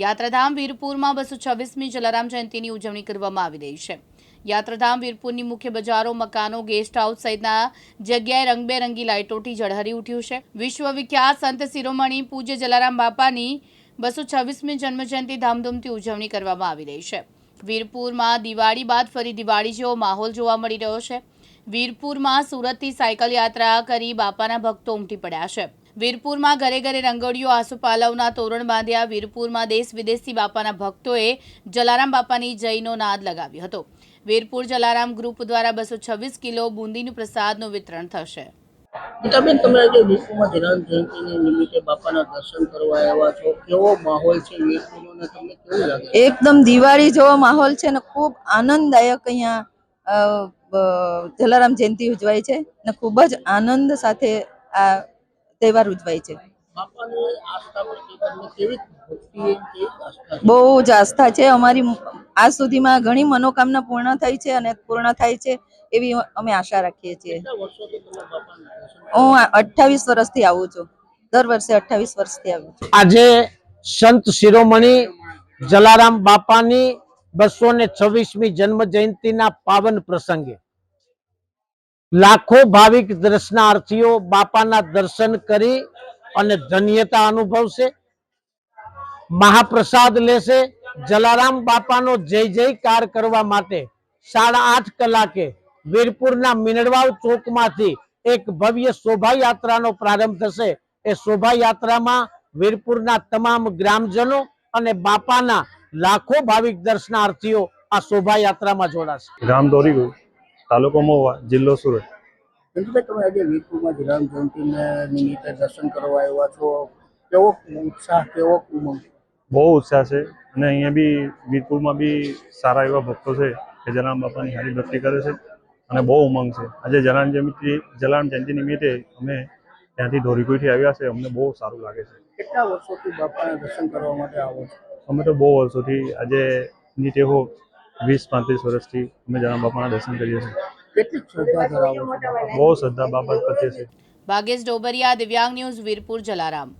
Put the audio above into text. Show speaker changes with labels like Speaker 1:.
Speaker 1: યાત્રાધામ વીરપુરમાં બસો છવ્વીસમી જલારામ જયંતિની ઉજવણી કરવામાં આવી રહી છે. યાત્રાધામ વીરપુરની મુખ્ય બજારો, મકાનો ગેસ્ટ હાઉસ સહિતના જગ્યાએ રંગબેરંગી લાઇટોથી ઝળહરી ઉઠ્યું છે. વિશ્વવિખ્યાત સંત શિરોમણી પૂજ્ય જલારામ બાપાની બસો છવ્વીસમી જન્મજયંતિ ધામધૂમથી ઉજવણી કરવામાં આવી રહી છે. વીરપુરમાં દિવાળી બાદ ફરી દિવાળી જેવો માહોલ જોવા મળી રહ્યો છે. વીરપુરમાં સુરતથી સાયકલ યાત્રા કરી બાપાના ભક્તો ઉમટી પડ્યા છે. વીરપુરમાં ઘરે ઘરે રંગોળીઓ આસુપાલવના તોરણ બાંધ્યા. વીરપુરમાં દેશ વિદેશથી બાપાના ભક્તોએ જલારામ બાપાની જયનો નાદ લગાવ્યો હતો. વીરપુર જલારામ ગ્રુપ દ્વારા બસો છવ્વીસ કિલો બુંદીનું પ્રસાદનું વિતરણ થશે.
Speaker 2: ગીતાબેન તમે આજે વીરપુરમાં જલારામ જયંતિની નિમિત્તે બાપાના દર્શન કરવા આવ્યા છો. કેવો માહોલ છે વીરપુરનો તમને કેવું લાગે?
Speaker 3: એકદમ દિવાળી જેવો માહોલ છે ને ખૂબ આનંદદાયક અહીંયા અ, જલારામ જયંતિ ઉજવાય છે ને ખૂબ જ આનંદ સાથે આ તહેવાર ઉજવાય છે? બહુ જ આસ્થા છે. અમારી આજ સુધીમાં ઘણી મનોકામના પૂર્ણ થઈ છે અને પૂર્ણ થાય છે એવી અમે આશા રાખીએ છીએ? હું અઠ્ઠાવીસ વર્ષથી આવું છું. દર વર્ષે અઠ્ઠાવીસ વર્ષથી આવું છું.
Speaker 4: આજે સંત શિરોમણી જલારામ બાપાની બસો ને છવ્વીસમી જન્મ જયંતિના પાવન પ્રસંગે લાખો ભાવિક દર્શનાર્થીઓ બાપાના દર્શન કરી અને ધન્યતા અનુભવશે. મહાપ્રસાદ લેશે. જલારામ બાપાનો જય જયકાર કરવા માટે સાડા આઠ કલાકે વીરપુરના મિનડવાવ ચોકમાંથી એક ભવ્ય શોભાયાત્રાનો પ્રારંભ થશે. એ શોભાયાત્રામાં વીરપુરના તમામ ગ્રામજનો અને બાપાના લાખો ભાવિક દર્શનાર્થીઓ આ શોભાયાત્રામાં જોડાશે.
Speaker 5: ગામ દોરીગું તાલુકો મહુવા જિલ્લો સુરત.
Speaker 2: તમે આજે વીરપુરમાં જલારામ જયંતિને નિમિત્તે દર્શન કરવા આવ્યા છો. કેવો ઉત્સાહ કેવો ઉમંગ?
Speaker 5: બહુ ઉત્સાહ છે. અને અહીંયા બી વીરપુરમાં બી સારા એવા ભક્તો છે કે જલારામ બાપાની હારી ભક્તિ કરે છે અને બહુ ઉમંગ છે. આજે જલારામ જયંતિ જલારામ જયંતિ નિમિત્તે અમે ત્યાંથી ધોરીકુઈથી આવ્યા છે. અમને બહુ સારું લાગે છે.
Speaker 2: કેટલા વર્ષોથી બાપાના દર્શન કરવા માટે આવો છો?
Speaker 5: અમે તો બહુ વર્ષોથી આજે નીચે હો વીસ પાંત્રીસ વર્ષથી અમે જણા બાપાના દર્શન કરીએ છીએ.
Speaker 2: કેટલી શ્રદ્ધા ધરાવો
Speaker 5: બહુ શ્રદ્ધા બાબા પ્રત્યે છે.
Speaker 1: ભાગેશ ડોબરિયા દિવ્યાંગ ન્યૂઝ વીરપુર જલારામ.